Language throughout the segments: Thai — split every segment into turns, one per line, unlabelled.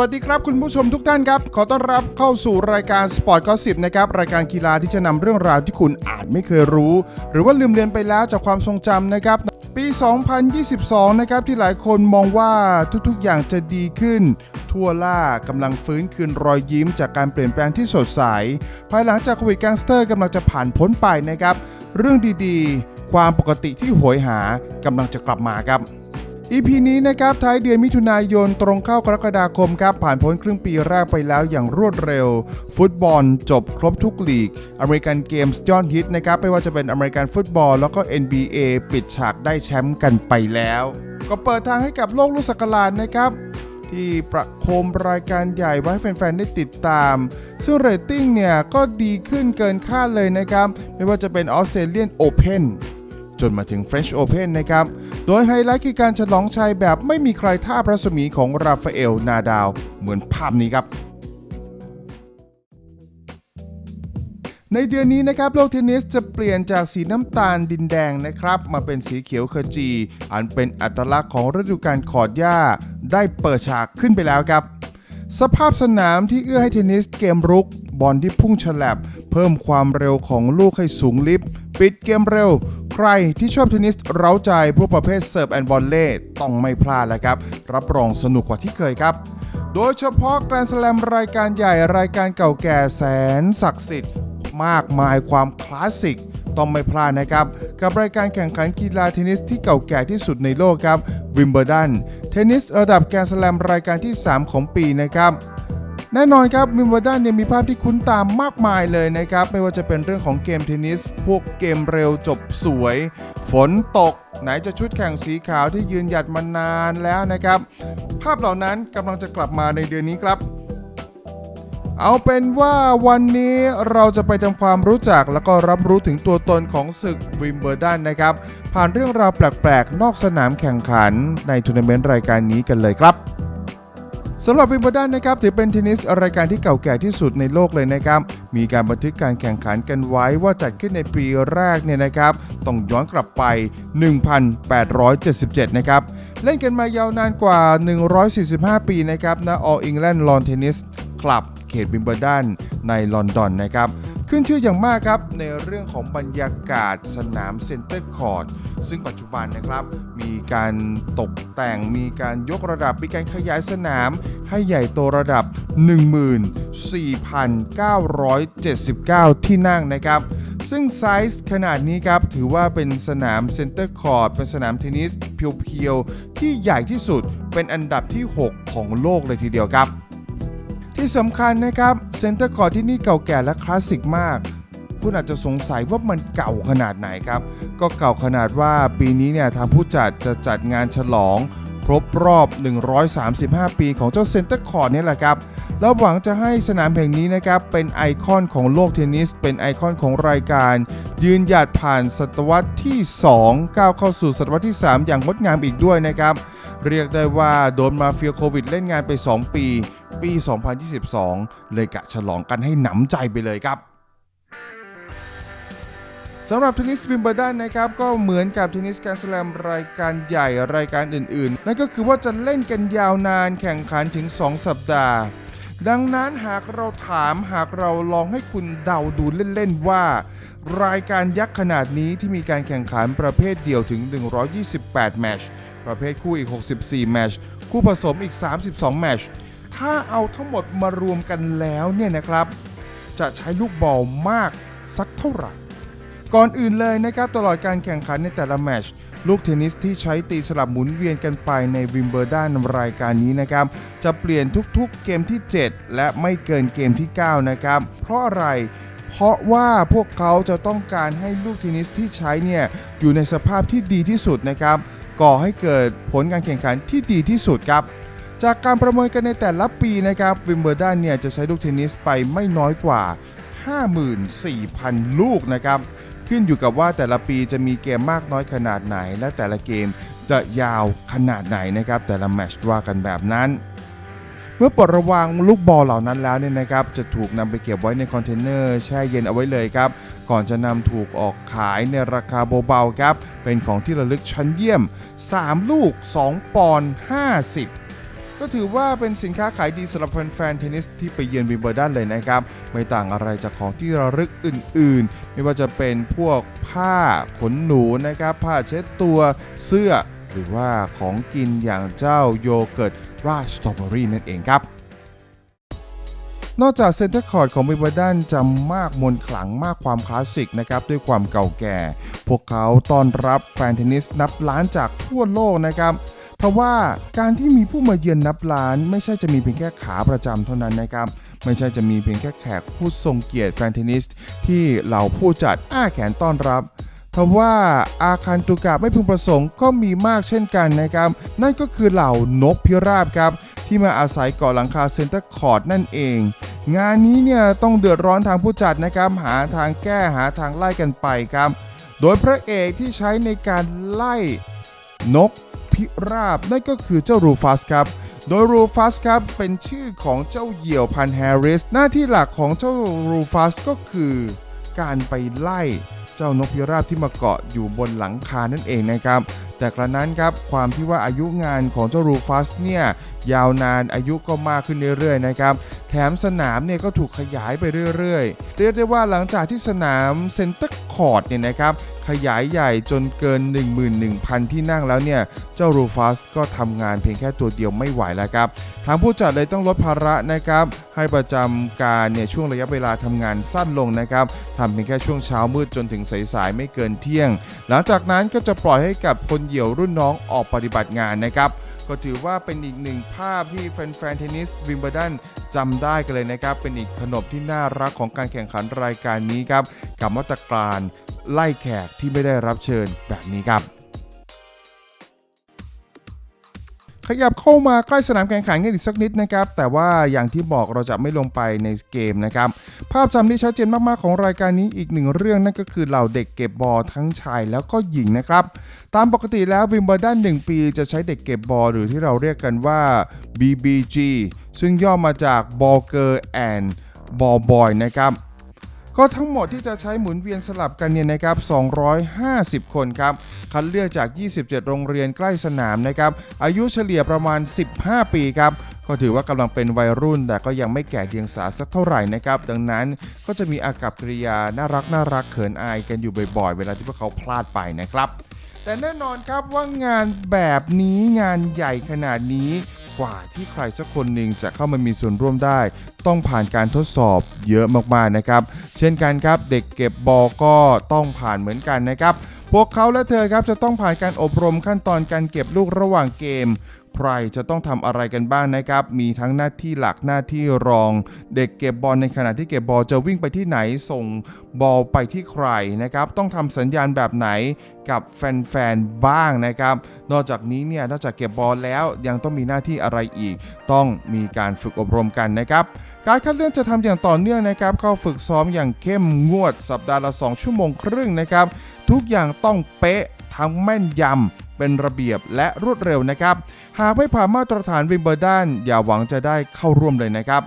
วัสดีครับคุณผู้ชมทุกท่านครับ ขอต้อนรับเข้าสู่รายการ Sport Gossip นะครับ รายการกีฬาที่จะนำเรื่องราวที่คุณอาจไม่เคยรู้ หรือว่าลืมเลือนไปแล้วจากความทรงจำนะครับ ปี 2022 นะครับ ที่หลายคนมองว่าทุกๆ อย่างจะดีขึ้น ทั่วล่ากำลังฟื้นคืนรอยยิ้มจากการเปลี่ยนแปลงที่สดใส ภายหลังจากโควิดแกงสเตอร์กำลังจะผ่านพ้นไปนะครับ เรื่องดีๆ ความปกติที่โหยหากำลังจะกลับมาครับ EP นี้นะครับท้ายเดือนมิถุนายนตรงเข้ากรกฎาคมครับผ่านพ้นครึ่งปีแรกไปแล้วอย่างรวดเร็ว ฟุตบอลจบครบทุกลีก อเมริกันเกมส์ยอดฮิตนะครับไม่ว่าจะเป็นอเมริกันฟุตบอลแล้วก็ NBA ปิดฉากได้แชมป์กันไปแล้ว ก็เปิดทางให้กับโลกลูกสักราชนะครับที่ประโคมรายการใหญ่ไว้ให้แฟนๆ ได้ติดตาม ซึ่งเรตติ้งเนี่ย ก็ดีขึ้นเกินคาดเลยนะครับ ไม่ว่าจะเป็นออสเตรเลียนโอเพนจนมาถึง French Open นะครับ โดยไฮไลท์คือการฉลองชัยแบบไม่มีใครท่าพระสมีของราฟาเอลนาดาวเหมือนภาพนี้ครับในเดือนนี้นะครับโลกเทนนิสจะเปลี่ยนจากสีน้ำตาลดินแดงนะครับ มาเป็นสีเขียวขจี อันเป็นอัตลักษณ์ของฤดูกาลขอดหญ้า ได้เปิดฉากขึ้นไปแล้วครับ สภาพสนามที่เอื้อให้เทนนิสเกมรุก บอลที่พุ่งฉลับ เพิ่มความเร็วของลูกให้สูงลิฟต์ปิดเกมเร็ว ใครที่ชอบเทนนิสเร้าใจพวกประเภทเซิร์ฟแอนด์บอลเล่ต้องไม่พลาดแล้วครับ รับรองสนุกกว่าที่เคยครับ โดยเฉพาะแกรนด์สแลมรายการใหญ่รายการเก่าแก่แสนศักดิ์สิทธิ์ มากมายความคลาสสิกต้องไม่พลาดนะครับ กับรายการแข่งขันกีฬาเทนนิสที่เก่าแก่ที่สุดในโลกครับวิมเบ l ดันเทนนิสระดับแกรนด์สแลมรายการที่ 3 ของปีนะครับ แน่นอนครับวิมเบ l ดันเนี่ยมีภาพที่คุ้นตามมากมายเลยนะครับ ไม่ว่าจะเป็นเรื่องของเกมเทนนิส พวกเกมเร็วจบสวย ฝนตก ไหนจะชุดแข่งสีขาวที่ยืนหยัดมานานแล้วนะครับ ภาพเหล่านั้นกำลังจะกลับมาในเดือนนี้ครับเอาเป็นว่าวันนี้เราจะไปทำความรู้จักแล้วก็รับรู้ถึงตัวตนของศึกวิมเบ l ดันนะครับ ผ่านเรื่องราวแปลกๆ นอกสนามแข่งขันในทัวร์นาเมนต์รายการนี้กันเลยครับ สำหรับวิมเบลดันนะครับถือเป็นเทนนิสรายการที่เก่าแก่ที่สุดในโลกเลยนะครับ มีการบันทึกการแข่งขันกันไว้ว่าจัดขึ้นในปีแรกเนี่ยนะครับ ต้องย้อนกลับไป 1877 นะครับ เล่นกันมายาวนานกว่า 145 ปีนะครับณ All England Lawn Tennis Club เขตวิมเบลดันในลอนดอนนะครับ ขึ้นชื่ออย่างมากครับในเรื่องของบรรยากาศสนามเซ็นเตอร์คอร์ดซึ่งปัจจุบันนะครับ มีการตกแต่งมีการยกระดับมีการขยายสนาม ให้ใหญ่โตระดับ 14,979 ที่นั่งนะครับ ซึ่งไซส์ขนาดนี้ครับ ถือว่าเป็นสนามเซ็นเตอร์คอร์ดเป็นสนามเทนนิสเพียวๆ ที่ใหญ่ที่สุดเป็นอันดับที่ 6 ของโลกเลยทีเดียวครับที่สำคัญนะครับ เซ็นเตอร์คอร์ที่นี่เก่าแก่และคลาสสิกมาก คุณอาจจะสงสัยว่ามันเก่าขนาดไหนครับ ก็เก่าขนาดว่าปีนี้เนี่ยทางผู้จัดจะจัดงานฉลอง ครบรอบ 135 ปีของเจ้าเซ็นเตอร์คอร์นี่แหละครับ แล้วหวังจะให้สนามแห่งนี้นะครับเป็นไอคอนของโลกเทนนิส เป็นไอคอนของรายการ ยืนหยัดผ่านศตวรรษที่ 2 ก้าวเข้าสู่ศตวรรษที่ 3 อย่างงดงามอีกด้วยนะครับ เรียกได้ว่าโดนมาเฟียโควิดเล่นงานไป 2 ปี ปี 2022 เลยกะฉลองกันให้หนำใจไปเลยครับสำหรับเทนนิสวิมเบ l ดันนะครับก็เหมือนกับเทนนิสแกรนด์สแลมรายการใหญ่รายการอื่นๆ นั่นก็คือว่าจะเล่นกันยาวนานแข่งขันถึง 2 สัปดาห์ ดังนั้นหากเราถามหากเราลองให้คุณเดาดูเล่นๆว่า รายการยักษ์ขนาดนี้ที่มีการแข่งขันประเภทเดี่ยวถึง 128 แมช ประเภทคู่อีก 64 แมช คู่ผสมอีก 32 แมช ถ้าเอาทั้งหมดมารวมกันแล้วเนี่ยนะครับ จะใช้ลูกบอลมากสักเท่าไหร่ ก่อนอื่นเลยนะครับตลอดการแข่งขันในแต่ละแมช ลูกเทนนิสที่ใช้ตีสลับหมุนเวียนกันไปในวิมเบ l ดันรายการนี้นะครับ จะเปลี่ยนทุกๆเกมที่ 7 และไม่เกินเกมที่ 9 นะครับ เพราะอะไรเพราะว่าพวกเขาจะต้องการให้ลูกเทนนิสที่ใช้เนี่ยอยู่ในสภาพที่ดีที่สุดนะครับ ก่อให้เกิดผลการแข่งขันที่ดีที่สุดครับ จากการประเมินกันในแต่ละปีนะครับวิมเบ l ดันเนี่ยจะใช้ลูกเทนนิสไปไม่น้อยกว่า 54,000 ลูกนะครับ ขึ้นอยู่กับว่าแต่ละปีจะมีเกมมากน้อยขนาดไหน และแต่ละเกมจะยาวขนาดไหนนะครับ แต่ละแมชว่ากันแบบนั้น เมื่อปลดระวางลูกบอลเหล่านั้นแล้วเนี่ยนะครับ จะถูกนำไปเก็บไว้ในคอนเทนเนอร์แช่เย็นเอาไว้เลยครับ ก่อนจะนำถูกออกขายในราคาเบาๆครับ เป็นของที่ระลึกชั้นเยี่ยม 3 ลูก 2 ปอนด์50 ก็ถือว่าเป็นสินค้าขายดีสำหรับแฟนๆเทนนิสที่ไปเยือนวิมเบิลดันเลยนะครับ ไม่ต่างอะไรจากของที่ระลึกอื่นๆ ไม่ว่าจะเป็นพวกผ้าขนหนูนะครับ ผ้าเช็ดตัวเสื้อ หรือว่าของกินอย่างเจ้าโยเกิร์ตราชสตรอเบอรี่นั่นเองครับนอกจากเซนเตอร์คอร์ดของวิมเบิลดันจะมากมนขลังมากความคลาสสิกนะครับด้วยความเก่าแก่ พวกเขาต้อนรับแฟนเทนนิสนับล้านจากทั่วโลกนะครับ ราะว่าการที่มีผู้มาเยือนนับล้าน ไม่ใช่จะมีเพียงแค่ขาประจำเท่านั้นนะครับไม่ใช่จะมีเพียงแค่แขกผู้ทรงเกียรติแฟนเทนนิส ที่เหล่าผู้จัดอ้าแขนต้อนรับทว่าอาคารตุกะไม่พึงประสงค์ก็มีมากเช่นกันนะครับ นั่นก็คือเหล่านกพิราบครับ ที่มาอาศัยเกาะหลังคาเซ็นเตอร์คอร์ดนั่นเอง งานนี้เนี่ยต้องเดือดร้อนทางผู้จัดนะครับ หาทางแก้หาทางไล่กันไปครับ โดยพระเอกที่ใช้ในการไล่นก พิราบ นั่นก็คือเจ้ารูฟัสครับ โดยรูฟัสครับเป็นชื่อของเจ้าเหยี่ยวพันแฮร์ริส หน้าที่หลักของเจ้ารูฟัสก็คือการไปไล่เจ้านกพิราบที่มาเกาะอยู่บนหลังคานั่นเองนะครับ แต่กระนั้นครับความที่ว่าอายุงานของเจ้ารูฟัสเนี่ยยาวนานอายุก็มากขึ้นเรื่อยๆนะครับ แถมสนามเนี่ยก็ถูกขยายไปเรื่อยๆ เรียกได้ว่าหลังจากที่สนามเซนเตอร์คอร์ดเนี่ยนะครับ ขยายใหญ่จนเกิน 11,000 ที่นั่งแล้วเนี่ย เจ้ารูฟัสก็ทำงานเพียงแค่ตัวเดียวไม่ไหวแล้วครับ ทางผู้จัดเลยต้องลดภาระนะครับ ให้ประจำการเนี่ยช่วงระยะเวลาทำงานสั้นลงนะครับทำเพียงแค่ช่วงเช้ามืดจนถึงสายๆไม่เกินเที่ยง หลังจากนั้นก็จะปล่อยให้กับคนเหี่ยวรุ่นน้องออกปฏิบัติงานนะครับก็ถือว่าเป็นอีกหนึ่งภาพที่แฟนๆเทนนิสวิมเบิลดันจำได้กันเลยนะครับ เป็นอีกขนบที่น่ารักของการแข่งขันรายการนี้ครับ กับมาตรการ ไล่แขกที่ไม่ได้รับเชิญแบบนี้ครับ ขยับเข้ามาใกล้สนามแข่งขันกันอีกสักนิดนะครับ แต่ว่าอย่างที่บอกเราจะไม่ลงไปในเกมนะครับ ภาพจำที่ชัดเจนมากๆของรายการนี้อีกหนึ่งเรื่องนั่นก็คือเหล่าเด็กเก็บบอลทั้งชายแล้วก็หญิงนะครับตามปกติแล้ววิมเบิลดัน1 ปีจะใช้เด็กเก็บบอลหรือที่เราเรียกกันว่า BBG ซึ่งย่อมาจาก Ball Girl and Ball Boy นะครับ ก็ทั้งหมดที่จะใช้หมุนเวียนสลับกันเนี่ยนะครับ 250 คนครับ คัดเลือกจาก 27 โรงเรียนใกล้สนามนะครับ อายุเฉลี่ยประมาณ 15 ปีครับ ก็ถือว่ากำลังเป็นวัยรุ่น แต่ก็ยังไม่แก่เดียงสาสักเท่าไหร่นะครับ ดังนั้นก็จะมีอากับกริยาน่ารักน่ารักเขินอายกันอยู่บ่อยๆ เวลาที่พวกเขาพลาดไปนะครับแต่แน่นอนครับว่างานแบบนี้งานใหญ่ขนาดนี้ กว่าที่ใครสักคนหนึ่งจะเข้ามามีส่วนร่วมได้ ต้องผ่านการทดสอบเยอะมากๆนะครับ เช่นกันครับเด็กเก็บบอลก็ต้องผ่านเหมือนกันนะครับพวกเขาและเธอครับจะต้องผ่านการอบรมขั้นตอนการเก็บลูกระหว่างเกม ใครจะต้องทำอะไรกันบ้างนะครับ มีทั้งหน้าที่หลักหน้าที่รอง เด็กเก็บบอลในขณะที่เก็บบอลจะวิ่งไปที่ไหนส่งบอลไปที่ใครนะครับ ต้องทำสัญญาณแบบไหนกับแฟนๆบ้างนะครับ นอกจากนี้เนี่ยนอกจากเก็บบอลแล้วยังต้องมีหน้าที่อะไรอีก ต้องมีการฝึกอบรมกันนะครับ การคัดเลือกจะทำอย่างต่อเนื่องนะครับ เข้าฝึกซ้อมอย่างเข้มงวดสัปดาห์ละ 2 ชั่วโมงครึ่งนะครับ ทุกอย่างต้องเป๊ะทั้งแม่นยำ เป็นระเบียบและรวดเร็วนะครับ หากไม่ผ่านมาตรฐานวิมเบิลดันอย่าหวังจะได้เข้าร่วมเลยนะครับ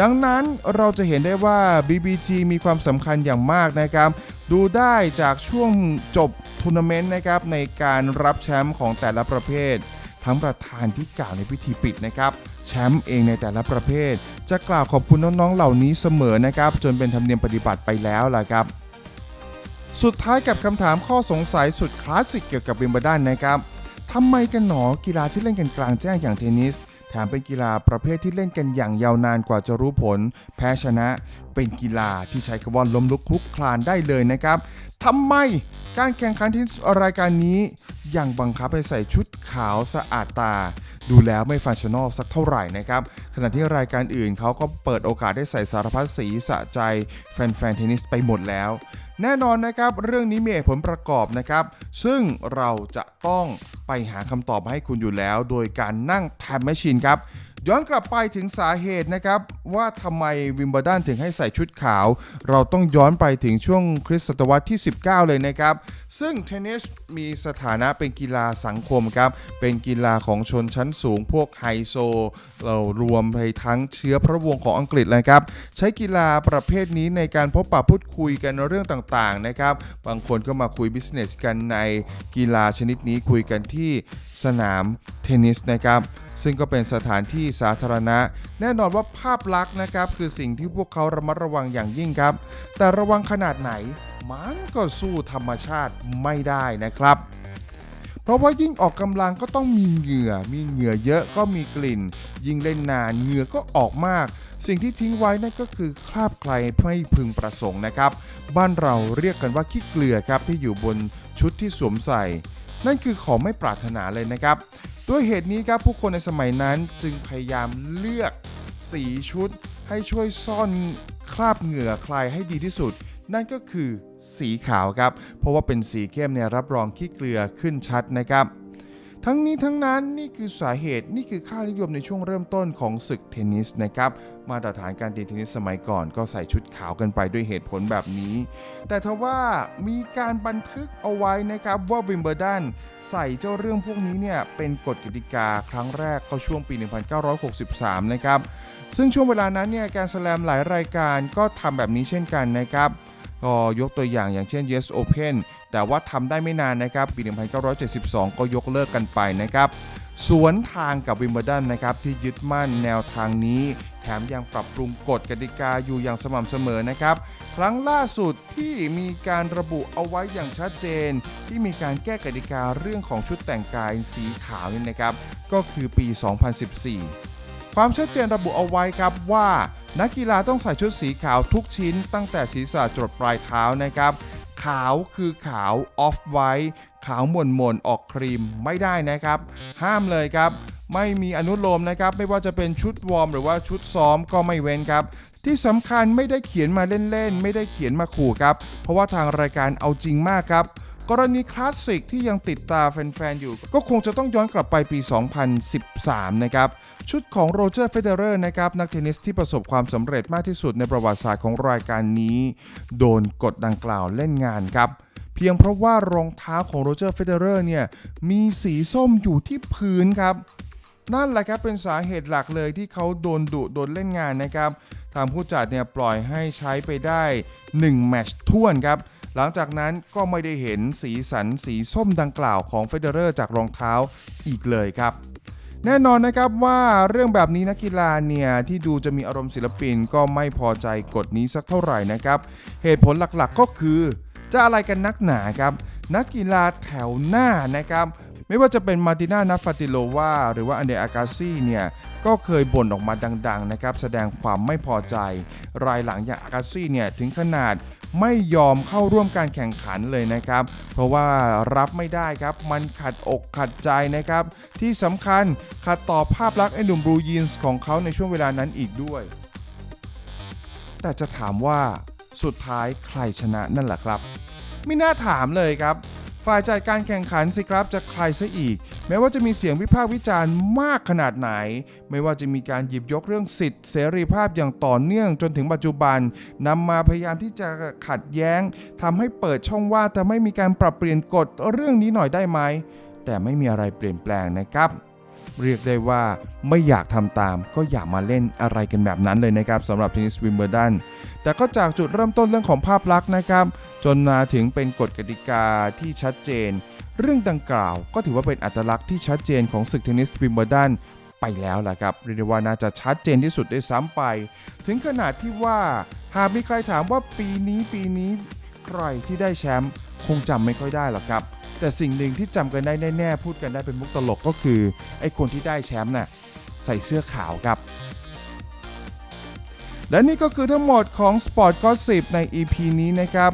ดังนั้นเราจะเห็นได้ว่า BBG มีความสำคัญอย่างมากนะครับ ดูได้จากช่วงจบทัวร์นาเมนต์นะครับในการรับแชมป์ของแต่ละประเภท ทั้งประธานที่กล่าวในพิธีปิดนะครับแชมป์เองในแต่ละประเภท จะกล่าวขอบคุณน้องๆเหล่านี้เสมอนะครับ จนเป็นธรรมเนียมปฏิบัติไปแล้วล่ะครับ สุดท้ายกับคำถามข้อสงสัยสุดคลาสสิกเกี่ยวกับวิมเบิลดันนะครับทำไมกันหนอกีฬาที่เล่นกันกลางแจ้งอย่างเทนนิสแถมเป็นกีฬาประเภทที่เล่นกันอย่างยาวนานกว่าจะรู้ผล แพ้ชนะ เป็นกีฬาที่ใช้คำว่าล้มลุกคลุกคลานได้เลยนะครับทำไมการแข่งขันทนนิสรายการนี้ยังบังคับให้ใส่ชุดขาวสะอาดตา ดูแล้วไม่ฟังชั่นอลสักเท่าไหร่นะครับ ขณะที่รายการอื่นเขาก็เปิดโอกาสได้ใส่สารพัดสีสะใจแฟนๆเทนนิสไปหมดแล้ว แน่นอนนะครับ เรื่องนี้มีเหตุผลประกอบนะครับ ซึ่งเราจะต้องไปหาคำตอบมาให้คุณอยู่แล้ว โดยการนั่งแทมแมชชีนครับ ย้อนกลับไปถึงสาเหตุนะครับ ว่าทำไมวิมเบลดันถึงให้ใส่ชุดขาว เราต้องย้อนไปถึงช่วงคริสตศตวรรษที่ 19 เลยนะครับ ซึ่งเทนนิสมีสถานะเป็นกีฬาสังคมครับ เป็นกีฬาของชนชั้นสูงพวกไฮโซ เรารวมไปทั้งเชื้อพระวงศ์ของอังกฤษเลยครับ ใช้กีฬาประเภทนี้ในการพบปะพูดคุยกันเรื่องต่างๆนะครับ บางคนก็มาคุยบิสเนสกันในกีฬาชนิดนี้คุยกันที่ สนามเทนนิสนะครับ ซึ่งก็เป็นสถานที่สาธารณะ แน่นอนว่าภาพลักษณ์นะครับ คือสิ่งที่พวกเขาระมัดระวังอย่างยิ่งครับ แต่ระวังขนาดไหน มันก็สู้ธรรมชาติไม่ได้นะครับเพราะว่ายิ่งออกกำลังก็ต้องมีเหงื่อ มีเหงื่อเยอะก็มีกลิ่น ยิ่งเล่นนานเหงื่อก็ออกมาก สิ่งที่ทิ้งไว้นั่นก็คือคราบใครไม่พึงประสงค์นะครับ บ้านเราเรียกกันว่าขี้เกลือครับที่อยู่บนชุดที่สวมใส่ นั่นคือของไม่ปรารถนาเลยนะครับ ด้วยเหตุนี้ครับผู้คนในสมัยนั้นจึงพยายามเลือกสีชุด ให้ช่วยซ่อนคราบเหงื่อคลายให้ดีที่สุด นั่นก็คือสีขาวครับ เพราะว่าเป็นสีเข้มเนี่ยรับรองขี้เกลือขึ้นชัดนะครับ ทั้งนี้ทั้งนั้นนี่คือสาเหตุนี่คือค่านิยมในช่วงเริ่มต้นของศึกเทนนิสนะครับ มาตรฐานการตีเทนนิสสมัยก่อนก็ใส่ชุดขาวกันไปด้วยเหตุผลแบบนี้ แต่ทว่ามีการบันทึกเอาไว้นะครับว่าวิมเบ l ร์ดันใส่เจ้าเรื่องพวกนี้เนี่ยเป็นกฎกติกาครั้งแรกก็ช่วงปี 1963 นะครับ ซึ่งช่วงเวลานั้นเนี่ยการสแลมหลายรายการก็ทำแบบนี้เช่นกันนะครับ ก็ยกตัวอย่างอย่างเช่น Yes Open แต่ว่าทำได้ไม่นานนะครับ ปี 1972 ก็ยกเลิกกันไปนะครับ สวนทางกับวิมเบ l ร์ดันนะครับ ที่ยึดมั่นแนวทางนี้ แถมยังปรับปรุงกฎกติกาอยู่อย่างสม่ำเสมอนะครับ ครั้งล่าสุดที่มีการระบุเอาไว้อย่างชัดเจน ที่มีการแก้กติกาเรื่องของชุดแต่งกายสีขาวนี่นะครับ ก็คือปี 2014 ความชัดเจนระบุเอาไว้ครับว่า นักกีฬาต้องใส่ชุดสีขาวทุกชิ้น ตั้งแต่ศีรษะจรดปลายเท้านะครับขาวคือขาวออฟไวท์ขาวหม่นหม่นๆออกครีมไม่ได้นะครับ ห้ามเลยครับ ไม่มีอนุโลมนะครับ ไม่ว่าจะเป็นชุดวอร์มหรือว่าชุดซ้อมก็ไม่เว้นครับ ที่สำคัญไม่ได้เขียนมาเล่นๆ ไม่ได้เขียนมาขู่ครับ เพราะว่าทางรายการเอาจริงมากครับ กรณีคลาสสิกที่ยังติดตาแฟน ๆ อยู่ ก็คงจะต้องย้อนกลับไปปี 2013 นะครับ ชุดของโรเจอร์เฟเดอเรอร์นะครับ นักเทนนิสที่ประสบความสำเร็จมากที่สุดในประวัติศาสตร์ของรายการนี้ โดนกฎดังกล่าวเล่นงานครับ เพียงเพราะว่ารองเท้าของโรเจอร์เฟเดอเรอร์เนี่ยมีสีส้มอยู่ที่พื้นครับนั่นแหละครับเป็นสาเหตุหลักเลยที่เขาโดนดุโดนเล่นงานนะครับ ทางผู้จัดเนี่ยปล่อยให้ใช้ไปได้ 1 แมตช์ท่วนครับ หลังจากนั้นก็ไม่ได้เห็นสีสันสีส้มดังกล่าวของเฟเดอเรอร์จากรองเท้าอีกเลยครับแน่นอนนะครับว่าเรื่องแบบนี้นักกีฬาเนี่ย ที่ดูจะมีอารมณ์ศิลปินก็ไม่พอใจกฎนี้สักเท่าไหร่นะครับ เหตุผลหลักๆก็คือ จะอะไรกันนักหนาครับ นักกีฬาแถวหน้านะครับ ไม่ว่าจะเป็นมาร์ติน่านัฟฟาติโลวาหรือว่าอันเดอากาซี่เนี่ย ก็เคยบ่นออกมาดังๆนะครับ แสดงความไม่พอใจ รายหลังอย่างอากาซี่เนี่ย ถึงขนาด ไม่ยอมเข้าร่วมการแข่งขันเลยนะครับ เพราะว่ารับไม่ได้ครับมันขัดอกขัดใจนะครับ ที่สำคัญขัดต่อภาพลักษณ์ไอ้หนุ่มบลูยีนส์ของเขาในช่วงเวลานั้นอีกด้วย แต่จะถามว่าสุดท้ายใครชนะนั่นแหละครับ ไม่น่าถามเลยครับ ฝ่ายจัดการแข่งขันสิครับจะใครซะอีก แม้ว่าจะมีเสียงวิพากษ์วิจารณ์มากขนาดไหน ไม่ว่าจะมีการหยิบยกเรื่องสิทธิเสรีภาพอย่างต่อเนื่องจนถึงปัจจุบันนำมาพยายามที่จะขัดแย้งทำให้เปิดช่องว่างแต่ไม่มีการปรับเปลี่ยนกฎเรื่องนี้หน่อยได้ไหมแต่ไม่มีอะไรเปลี่ยนแปลงนะครับ เรียกได้ว่าไม่อยากทำตาม ก็อย่ามาเล่นอะไรกันแบบนั้นเลยนะครับสำหรับเทนนิสวิมเบิลดันแต่ก็จากจุดเริ่มต้นเรื่องของภาพลักษณ์นะครับ จนมาถึงเป็นกฎกติกาที่ชัดเจน เรื่องดังกล่าวก็ถือว่าเป็นอัตลักษณ์ที่ชัดเจนของศึกเทนนิสวิมเบิลดันไปแล้วล่ะครับเรียกได้ว่าน่าจะชัดเจนที่สุดได้ซ้ำไป ถึงขนาดที่ว่าหากมีใครถามว่าปีนี้ปีนี้ใครที่ได้แชมป์คงจำไม่ค่อยได้หรอกครับ แต่สิ่งหนึ่งที่จำกันได้แน่ๆพูดกันได้เป็นมุกตลกก็คือไอ้คนที่ได้แชมป์น่ะใส่เสื้อขาวครับ และนี่ก็คือทั้งหมดของ Sport Gossip ใน EP นี้นะครับ